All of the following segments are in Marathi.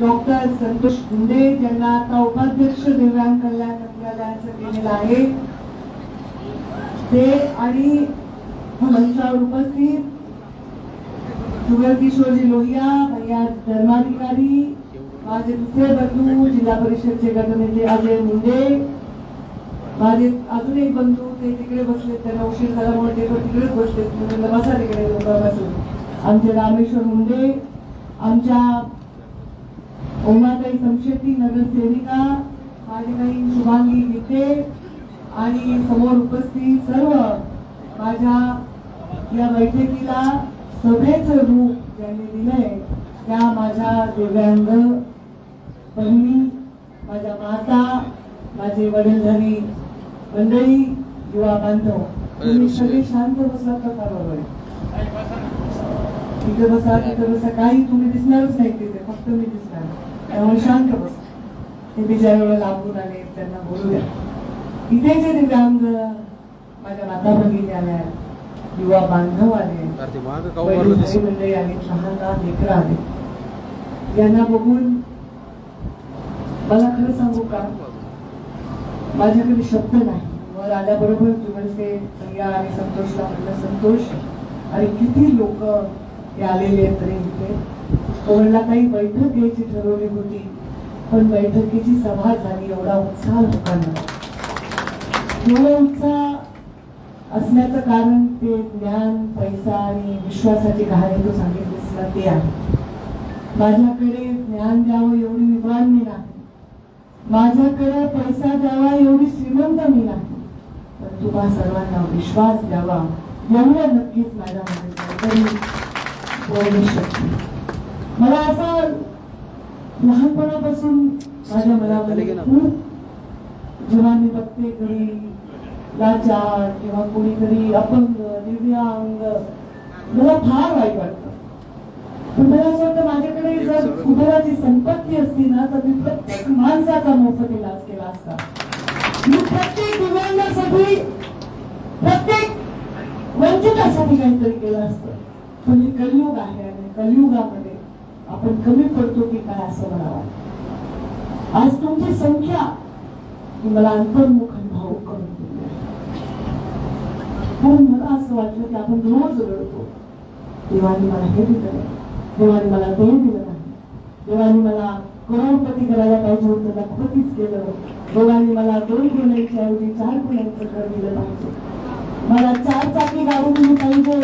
डॉक्टर संतोष गुंडे ज्यांना आता उपाध्यक्ष दिव्यांग कल्याण मंत्रालयाचं केलेलं आहे. ते आणि मंचावर उपस्थित जुगल किशोरजी लोहिया भैया धर्माधिकारी माझे दुसरे बंधू जिल्हा परिषदचे गटनेते अजय मुंडे माझे अजून एक बंधू ते तिकडे बसले त्यांना उशीर झाल्यामुळे ते पण तिकडेच बसले म्हणजे बसा तिकडे लोक बसून आमचे रामेश्वर मुंडे आमच्या ओमाताई संशेती नगरसेविका माझी शुभांगी गीते आणि समोर उपस्थित सर्व माझ्या या बैठकीला सभेचं रूप ज्यांनी दिलंय त्या माझ्या दिव्यांग बहिणी माझ्या माता माझे वडीलधारी मंडळी युवा बांधव तुम्ही सगळे शांत बसला तर फार बरं होईल. तिथे बसा तिथे बसा. काही तुम्ही दिसणारच नाही तिथे फक्त मी दिसणार त्यामुळे शांत बस. ते बिचार लांबून आले त्यांना बोलू द्या इथे जे दिव्यांग माझ्या माता भगिनी आल्या युवा बांधव आले मंडळी लहान लहान लेकरं आले. यांना बघून मला खरं सांगू का? माझ्याकडे शब्द नाही. वर आल्याबरोबर जुगलचे भैया आणि संतोषला म्हटलं संतोष आणि किती लोक हे आलेले आहेत रे इथे? तो काही बैठक घ्यायची ठरवली होती पण बैठकीची सभा झाली एवढा उत्साह लोकांना. एवढा उत्साह असण्याचं कारण ते ज्ञान पैसा आणि विश्वासाची कहाणी तो सांगितलीस ना ते आहे. माझ्याकडे ज्ञान द्यावं एवढी विद्वान मी नाही. माझ्याकडे पैसा द्यावा एवढी श्रीमंत मी नाही. पण तुम्हा सर्वांना विश्वास द्यावा एवढं नक्कीच माझ्या काहीतरी बोलू शकते मला असं लहानपणापासून माझ्या मनामध्ये खूप जेव्हा मी बघते कधी लाचार किंवा कोणीतरी अपंग दिव्यांग मला फार वाईट वाटतं. पण मला असं वाटतं माझ्याकडे जर कुबेराची संपत्ती असती ना तर मी प्रत्येक माणसाचा मोफत इलाज केला असता. मी प्रत्येक दिव्यांगासाठी प्रत्येक वंचितासाठी काहीतरी केलं असतं. पण हे कलियुग आहे आणि कलियुगामध्ये आपण कमी पडतो की काय असं मला आज तुमची संख्या ही मला अंतर्मुखन आणि करून दिली कारण मला असं वाटलं की आपण रोज रडतो. देवाने मला हे दिलं नाही. देवाने मला ते दिलं नाही. देवाने मला करोडपती करायला पाहिजे होतं लखपतीच केलं देवाने मला दोन गुणांच्या ऐवजी चार गुणांचं घर दिलं पाहिजे. मला चार चाकी गाडी दिली पाहिजे.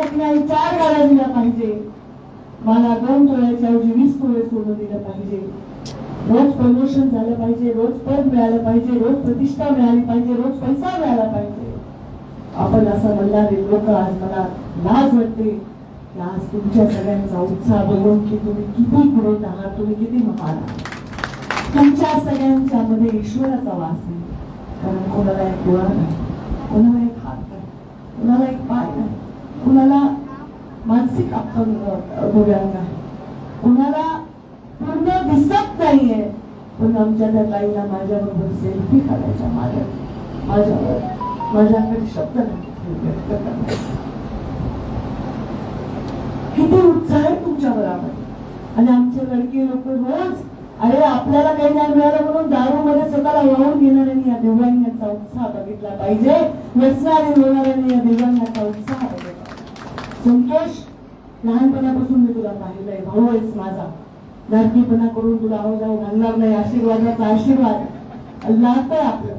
एक नाही चार गाड्या दिल्या पाहिजे. मला दोन तोळ्याच्या वीस तोळे सोनं दिलं पाहिजे. रोज प्रमोशन झालं पाहिजे रोज पद मिळालं पाहिजे रोज प्रतिष्ठा मिळाली पाहिजे रोज पैसा मिळाला पाहिजे. आपण असं म्हणणारे लोक आज मला लाज वाटते आज तुमच्या सगळ्यांचा उत्साह बघून की तुम्ही किती पुढे आहात तुम्ही किती महान आहात. तुमच्या सगळ्यांच्या मध्ये ईश्वराचा वास आहे. कारण कोणाला एक डोळा नाही कोणाला एक हात नाही कोणाला एक पाय नाही कोणाला मानसिक अपंग दिव्यांग आहे पूर्ण दिसत नाहीये पण आमच्या त्या ताईला माझ्याबरोबर सेल्फी काढायच्या माझ्या माझ्यावर. माझ्याकडे शब्द नाही. व्यक्त किती उत्साह आहे तुमच्या बरोबर आणि आमचे लडके लोक रोज अरे आपल्याला काही नाही मिळालं म्हणून दारू मध्ये स्वतःला वाहून घेणाऱ्यांनी या दिव्यांगांचा उत्साह बघितला पाहिजे. नसणारे होणाऱ्यांनी या दिव्यांगांचा उत्साह संतोष लहानपणापासून मी तुला पाहिलंय. भाऊ आहेस माझा. धारकीपणा करून तुला आव जाऊ घालणार नाही. आशीर्वादाचा आशीर्वाद. नातं आहे आपलं.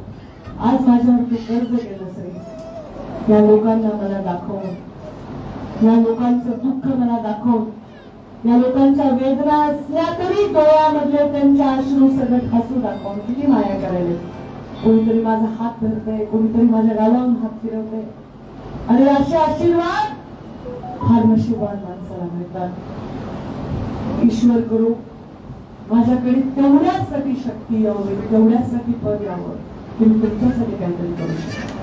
आज माझ्यावर तू कर्ज केलं सरी या लोकांना मला दाखवून या लोकांचं दुःख मला दाखवून या लोकांच्या वेदना असल्या तरी डोळ्यामधले त्यांच्या अश्रू सगळं हसू दाखवून किती माया करायला. कोणीतरी माझा हात धरतय कोणीतरी माझ्या गालावून हात फिरवतय. आणि असे आशीर्वाद फार नशिबान माणसाला मिळतात. ईश्वर करू माझ्याकडे तेवढ्यासाठी शक्ती यावं तेवढ्यासाठी पद यावं की मी तुमच्यासाठी काहीतरी करू शकतो.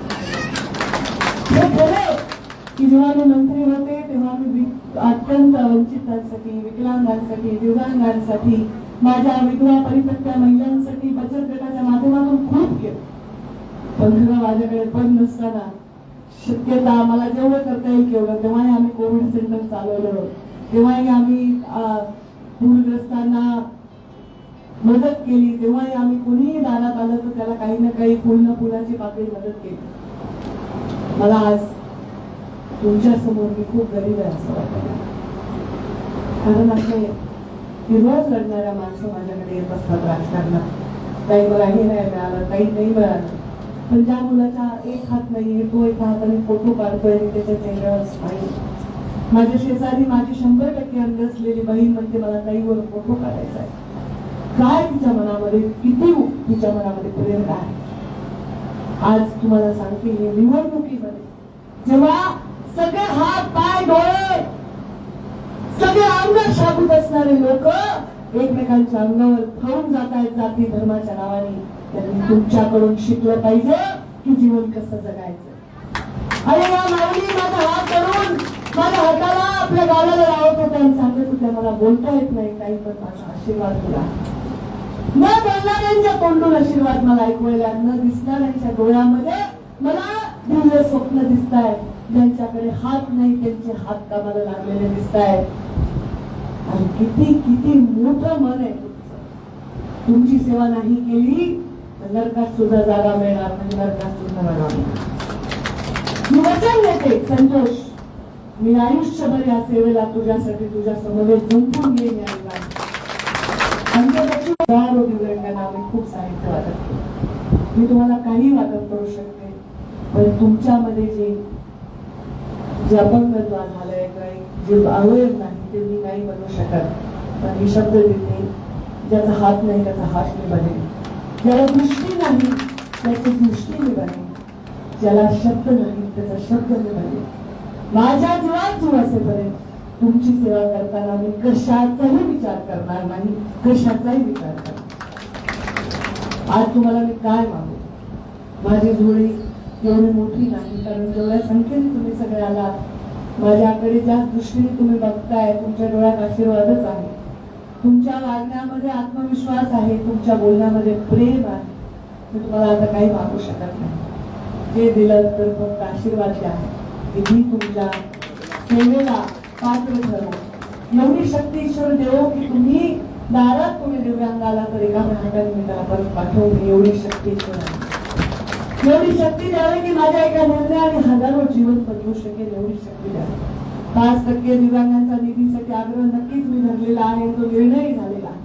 की जेव्हा मी मंत्री होते तेव्हा मी अत्यंत वंचितांसाठी विकलांगांसाठी दिव्यांगांसाठी माझ्या विधवा परित्यक्त्या महिलांसाठी बचत गटाच्या माध्यमातून खूप केलं. पण खरं माझ्याकडे पद नसताना शक्यता मला जेवढं करता येईल तेवढं. तेव्हाही आम्ही कोविड सेंटर चालवलं. तेव्हाही आम्ही पूरग्रस्तांना मदत केली. तेव्हाही आम्ही कोणीही दारात आलं तर त्याला काही ना काही पूर्ण पुलाची फुलाची मदत केली. मला आज तुमच्यासमोर मी खूप गरीब आहे असं वाटत. कारण असे आहे की रोज लढणाऱ्या माणसं माझ्याकडे येत असतात राजकारणात. काही मला हे नाही मिळालं. काही नाही मिळालं. पण ज्या मुलाचा एक हात नाहीये तो एका हाताने फोटो काढतोय आणि त्याच्या चेहऱ्यावर स्माईल माझ्या शेजारी माझी शंभर टक्के अंग असलेली बहीण म्हणते मला ताईवर फोटो काढायचा आहे. काय तिच्या मनामध्ये? किती तिच्या मनामध्ये प्रेम आहे. आज तुम्हाला सांगते हे निवडणुकीमध्ये जेव्हा सगळे हात पाय डोळे सगळे अंग शाबूत असणारे लोक एकमेकांच्या अंगावर खाऊन जात आहेत जाती धर्माच्या नावाने. त्यांनी तुमच्याकडून शिकलं पाहिजे की जीवन कसं जगायचं. अरे या माऊली माझा हात धरून माझ्या हाताला आपल्या गावाला लावत होत्या आणि सांगत होत्या मला बोलता येत नाही काही पण माझा आशीर्वाद तुला. न बोलणाऱ्यांच्या तोंडून आशीर्वाद मला ऐकवायला न दिसणाऱ्यांच्या डोळ्यामध्ये मला दिव्य स्वप्न दिसत आहे ज्यांच्याकडे हात नाही त्यांचे हात कामाला लागलेले दिसत आहेत आणि किती किती मोठं मन आहे तुमचं. तुमची सेवा नाही केली नरकात सुद्धा जागा मिळणार म्हणजे नरकात सुद्धा जागा मिळणार. मी वचन देते संतोष. मी आयुष्यभर या सेवेला तुझ्यासाठी तुझ्या समोर जुंपून घेईन यायला आम्ही खूप साहित्य वाटत मी तुम्हाला काही वाटप करू शकते पण तुमच्यामध्ये जे जे अपंगत्व झालंय काही जे अवयव नाही ते मी नाही बनवू शकत. पण मी शब्द देते ज्याचा हात नाही त्याचा हात मी बनेल ज्याला दृष्टी नाही त्याची दृष्टी मी बनेल ज्याला शब्द नाही त्याचा शब्द मी माझ्या जीवात जीव असेपर्यंत तुमची सेवा करताना मी कशाचाही विचार करणार नाही कशाचाही विचार करणार आज तुम्हाला मी काय मागू माझी जोडी एवढी मोठी नाही कारण जेवढ्या संख्येने तुम्ही सगळे आलात माझ्याकडे ज्या दृष्टीने तुम्ही बघताय तुमच्या डोळ्यात आशीर्वादच आहे तुमच्या वागण्यामध्ये आत्मविश्वास आहे तुमच्या बोलण्यामध्ये प्रेम आहे. मी तुम्हाला आता काही मागू शकत नाही. जे दिलं तर फक्त आशीर्वाद द्या. की मी तुमच्या सेवेला पात्र ठरवू. एवढी शक्ती ईश्वर देवो की तुम्ही दारात तुम्ही दिव्यांगाला तर एका हाताने मी त्याला परत पाठवून एवढी शक्ती ईश्वर आहे. एवढी शक्ती द्यावी की माझ्या एका निर्णयाने हजारो जीवन बदलू शकेल एवढी शक्ती द्यावी. पाच टक्के दिव्यांगांचा निधीसाठी आग्रह नक्कीच मी धरलेला आहे तो निर्णय झालेला आहे.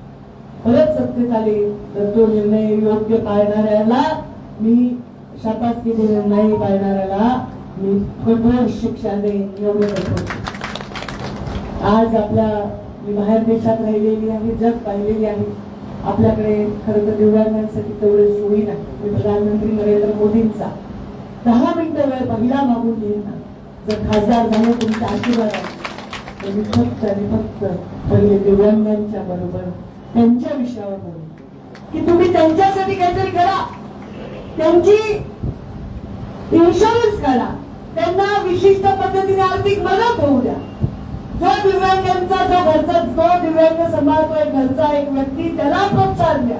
परत सत्तेत आले तर तो निर्णय योग्य पाळणाऱ्याला मी शपथ केलेला नाही पाळणाऱ्याला मी कठोर शिक्षा देईन योग्य आज आपल्या मी बाहेर देशात राहिलेली आहे जग पाहिलेली आहे. आपल्याकडे खरं तर दिव्यांगांसाठी तेवढे सोयी नाही. मी प्रधानमंत्री नरेंद्र मोदींचा दहा मिनिटं वेळ पहिला मागून घेईन ना. जर खासदार झाले तुमचा आशीर्वाद आहे. मी फक्त आणि फक्त पहिले दिव्यांगांच्या बरोबर त्यांच्या विषयावर बोलू. की तुम्ही त्यांच्यासाठी काहीतरी करा. त्यांची इन्शुरन्स करा. त्यांना विशिष्ट पद्धतीने आर्थिक मदत होऊ द्या. जो दिव्यांगांचा जो घरचा जो दिव्यांग सांभाळतोय घरचा एक व्यक्ती त्याला प्रोत्साहन द्या.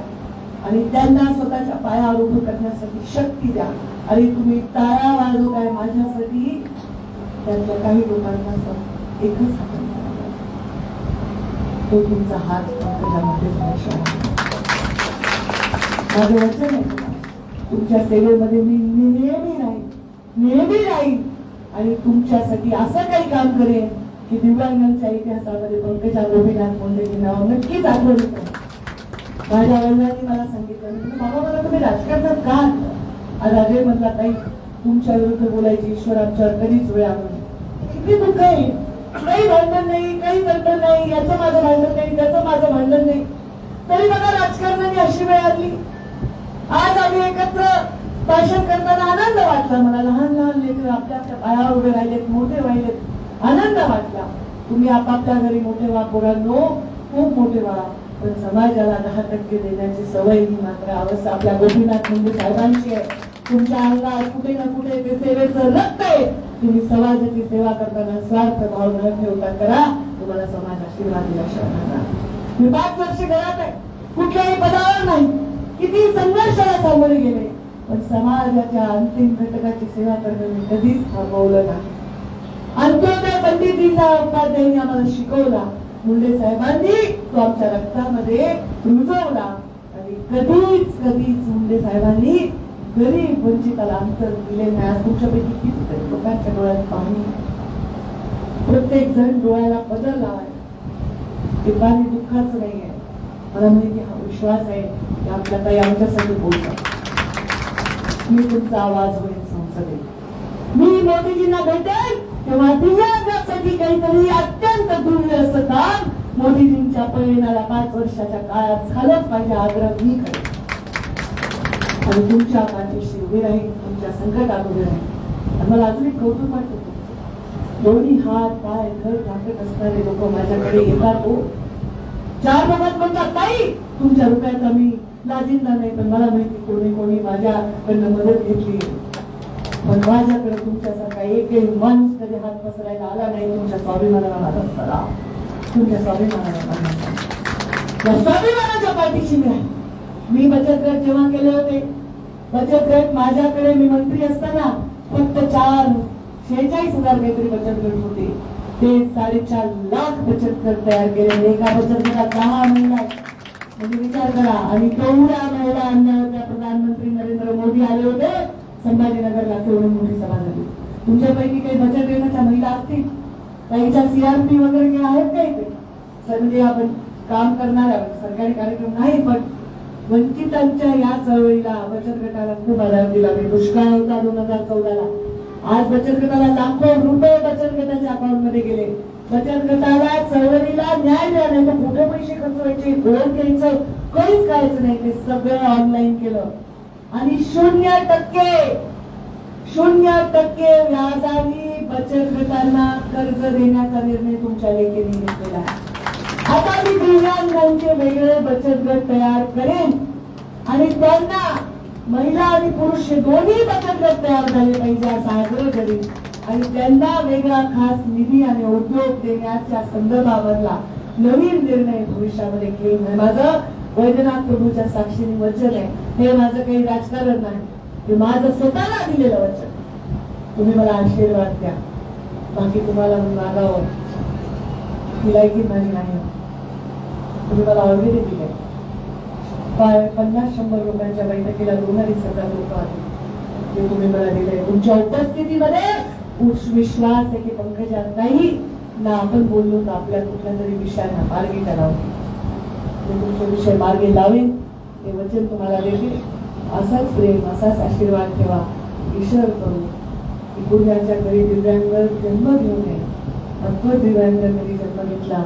आणि त्यांना स्वतःच्या पायावर उभं करण्यासाठी शक्ती द्या. आणि तुम्ही तारा वाजू काय माझ्यासाठी. त्यांच्या काही लोकांना एकच हातात तो तुमचा हात पंकजामध्ये माझं वचन आहे तुमच्या सेवेमध्ये मी नेहमी राहील नेहमी राहील आणि तुमच्यासाठी असं काही काम करेन की दिव्यांगांच्या इतिहासामध्ये पंकजा गोपीनाथ मुंडेचे नाव नक्कीच आठवण येतं माझ्या वडिलांनी मला सांगितलं म्हणजे बाबा मला तुम्ही राजकारणात का आज अजय म्हणला ताई तुमच्या विरुद्ध बोलायची ईश्वर आमच्यावर कधीच वेळ आणून किती दुःख आहे काही भांडण नाही काही भांडण नाही याचं माझं भांडण नाही त्याचं माझं भांडण नाही. तरी बघा राजकारणाने अशी वेळ आली. आज आम्ही एकत्र भाषण करताना आनंद वाटला मला. लहान लहान लेकर आपल्या पाया उभे राहिलेत मोठे राहिलेत आनंद वाटला. तुम्ही आपापल्या घरी मोठे व्हा पोरांनो खूप मोठे व्हा. पण समाजाला दहा टक्के देण्याची सवय ही मात्र अवस्था आपल्या गोपीनाथ मुंडे साहेबांची आहे. तुमच्या अंगात कुठे ना कुठे ते सेवेचं रक्त आहे तुम्ही समाजाची सेवा करताना स्वार्थ भाव न ठेवता करा. तुम्हाला समाज आशीर्वाद दिल्याशिवाय मी पाच वर्ष घरात आहे. कुठल्याही पदावर नाही. किती संघर्षाला सामोरे गेले. पण समाजाच्या अंतिम घटकाची सेवा करणं मी कधीच थांबवलं नाही. अंत्योदय पंडितजींना दीनदयाळ उपाध्यायांनी आम्हाला शिकवला. मुंडे साहेबांनी तो आमच्या रक्तामध्ये रुजवला. आणि कधीच कधीच मुंडे साहेबांनी गरीब वंचिताला अंतर दिले नाही. आज तुमच्यापैकी कितीतरी लोकांच्या डोळ्यात पाणी प्रत्येक जण डोळ्याला बदल लावाय ते पाणी दुःखाच नाही आहे. मला माहिती हा विश्वास आहे की आपल्या काही आमच्यासाठी बोलतात. मी तुमचा आवाज होईल संसदेत. मी मोदीजींना भेटेल. तेव्हा दिव्यांगासाठी काहीतरी अत्यंत दुर्मिळ असं काम मोदीजींच्या परिणाला पाच वर्षाच्या काळात झालं पाहिजे आग्रह मी करेन. आणि तुमच्या पाठीशी उभी राहील तुमच्या संकटात उभी राहील आणि मला अजून एक कौतुक वाटतं. दोन्ही हात पाय घर टाकत असणारे लोक माझ्याकडे येतात हो. चार लोकात म्हणतात ताई तुमच्या रुपयाचा मी लाजिंदा नाही पण मला माहिती कोणी कोणी माझ्याकडनं मदत घेतली पण माझ्याकडे तुमच्यासारखा एकही माणूस कधी हात पसरायला आला नाही तुमच्या स्वाभिमानाला माझा सरा. तुमच्या स्वाभिमानाला स्वाभिमानाच्या पाठीशी मी आहे. मी बचत गट जेव्हा केले होते बचत गट माझ्याकडे मी मंत्री असताना फक्त चार शेहेचाळीस हजार काहीतरी बचत गट होते. ते साडेचार लाख बचत गट तयार केले एका बचत गटात दहा महिन्यात म्हणजे विचार करा आणि तेवढ्या महिलांना त्या प्रधानमंत्री नरेंद्र मोदी आले होते संभाजीनगरला तेवढी मोठी सभा झाली. तुमच्यापैकी काही बचत गटाच्या महिला असतील? काहीच्या सीआरपी वगैरे काही आहेत का इथे? म्हणजे आपण काम करणाऱ्या सरकारी कार्यक्रम नाही पण वंचितांच्या या चळवळीला बचत गटाला खूप आधार दिला. मी दुष्काळ होता दोन हजार चौदाला. आज बचत गटाला लाखो रुपये बचत गटाच्या अकाउंटमध्ये गेले. बचत गटाला चळवळीला न्याय मिळाला. नाही तर कुठे पैसे खर्च व्हायचे? घर घ्यायचं. काहीच करायचं नाही. ते सगळं ऑनलाईन केलं. आणि शून्य टक्के शून्य टक्के व्याजाने बचत गटांना कर्ज देण्याचा निर्णय तुमच्या लेखीने घेतलेला आहे. आता मी दिव्यांगांचे वेगळे बचत गट तयार करेन. आणि त्यांना महिला आणि पुरुष हे दोन्ही बचत गट तयार झाले पाहिजे असा आग्रह करेन. आणि त्यांना वेगळा खास निधी आणि उद्योग देण्याच्या संदर्भावरला नवीन निर्णय भविष्यामध्ये घेऊन हे माझं वैद्यनाथ प्रभूच्या साक्षीने वचन आहे. हे माझं काही राजकारण नाही. हे माझं स्वतःला दिलेलं वचन. तुम्ही मला आशीर्वाद द्या. बाकी तुम्हाला मागावं. ही लायकी नाही. तुम्ही मला ऑलरेडी दिले. पाय- पन्नास शंभर लोकांच्या बैठकीला दोन अडीच हजार लोक आले. ते तुम्ही मला दिले. तुमच्या उपस्थितीमध्ये विश्वास आहे की पंकजा नाही? ना आपण बोललो तर आपल्या कुठल्या तरी विषयांना मार्गी करावं. मी तुमचे विषय मार्गी लावेन. ते वचन तुम्हाला देते. असाच प्रेम असाच आशीर्वाद ठेवा. ईश्वर करू. की कुर्ल्याच्या घरी दिव्यांग जन्म घेऊ नये अद्भुत दिव्यांग घरी जन्म घेतला.